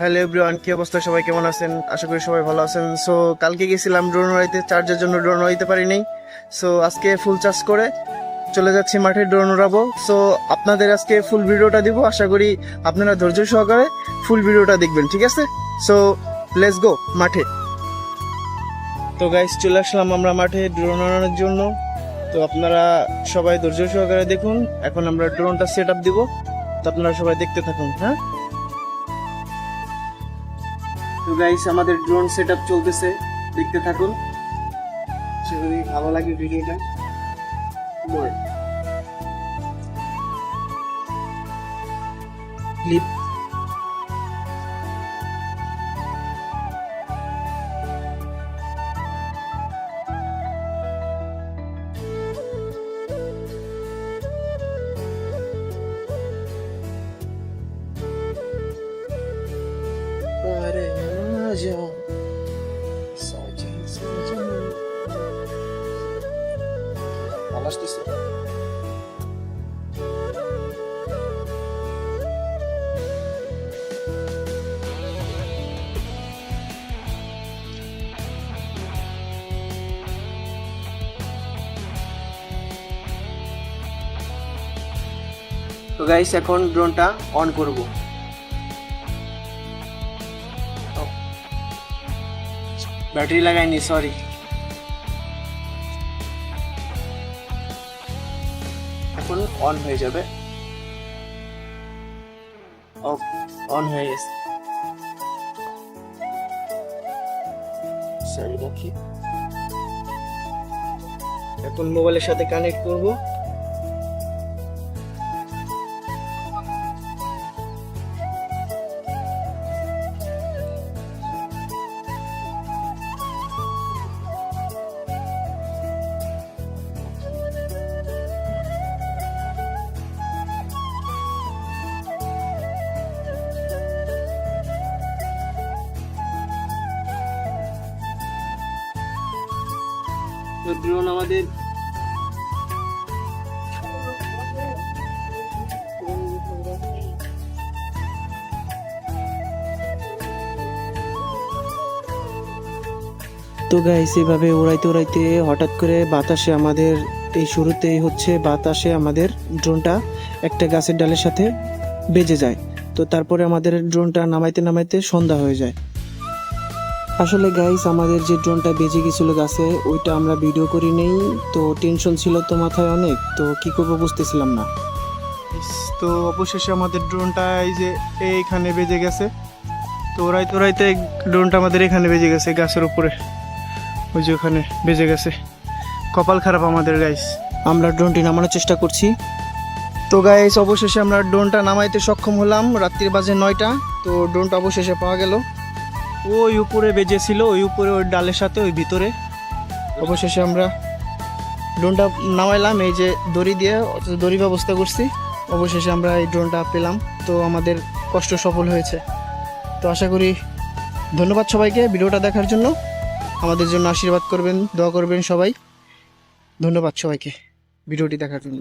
Hello everyone, কি অবস্থা? সবাই কেমন আছেন? আশা করি সবাই ভালো আছেন। সো কালকে গেছিলাম ড্রোন উড়াইতে চার্জের জন্য ড্রোন উড়াইতে পারি নাই সো আজকে ফুল চার্জ করে চলে যাচ্ছি মাঠে ড্রোন উড়াবো। সো আপনাদের আজকে ফুল ভিডিওটা দিব। আশা করি আপনারা ধৈর্য সহকারে ফুল ভিডিওটা দেখবেন, ঠিক আছে? সো লেটস গো মাঠে। তো গাইস চলে আসলাম আমরা মাঠে ড্রোন উড়ানোর জন্য। তো আপনারা সবাই ধৈর্য সহকারে দেখুন। এখন আমরা ড্রোনটা সেট আপ দিব। তো আপনারা সবাই দেখতে থাকুন হ্যাঁ? তো গাইস আমাদের ড্রোন সেটআপ চলতেছে। দেখতে থাকুন। যদি ভালো লাগে ভিডিওটা clip Pare aja saja saja Malas di তো গাইস এখন ড্রোনটা অন করব ব্যাটারি লাগাইনি সরি এখন অন হয়ে যাবে অন হয়ে গেছে সরি রাখি এখন মোবাইলের সাথে কানেক্ট করব। তো আমাদের তো গাইস এভাবে উড়াইতে উড়াইতে হঠাৎ করে বাতাসে আমাদের এই শুরুতেই হচ্ছে বাতাসে আমাদের ড্রোনটা একটা গাছের ডালের সাথে বেজে যায়। তো তারপরে আমাদের ড্রোনটা নামাইতে নামাইতে সন্ধ্যা হয়ে যায়। আসলে গাইস আমাদের যে ড্রোনটা বেজে গেছিল গাছে ওইটা আমরা ভিডিও করি নেই তো টেনশন ছিল তো মাথায় অনেক তো কি করব বুঝতেছিলাম না। তো অবশেষে আমাদের ড্রোনটা এই যে এইখানে বেজে গেছে। তো ওরাইতে ওরাইতে ড্রোনটা আমাদের এখানে বেজে গেছে গাছের উপরে। ওই যে ওখানে বেজে গেছে। কপাল খারাপ আমাদের গাইস আমরা ড্রোনটি নামানোর চেষ্টা করছি। তো গাইস অবশেষে আমরা ড্রোনটা নামাইতে সক্ষম হলাম রাত্রির বাজে নয়টা তো ড্রোনটা অবশেষে পাওয়া গেল। ওই উপরে বেজেছিল, ওই উপরে ওই ডালের সাথে, ওই ভিতরে। অবশেষে আমরা ড্রোনটা নামাইলাম, এই যে দড়ি দিয়ে দড়ি ব্যবস্থা করছি। অবশেষে আমরা এই ড্রোনটা পেলাম, তো আমাদের কষ্ট সফল হয়েছে। তো আশা করি ধন্যবাদ সবাইকে ভিডিওটা দেখার জন্য। আমাদের জন্য আশীর্বাদ করবেন, দোয়া করবেন সবাই। ধন্যবাদ সবাইকে ভিডিওটি দেখার জন্য।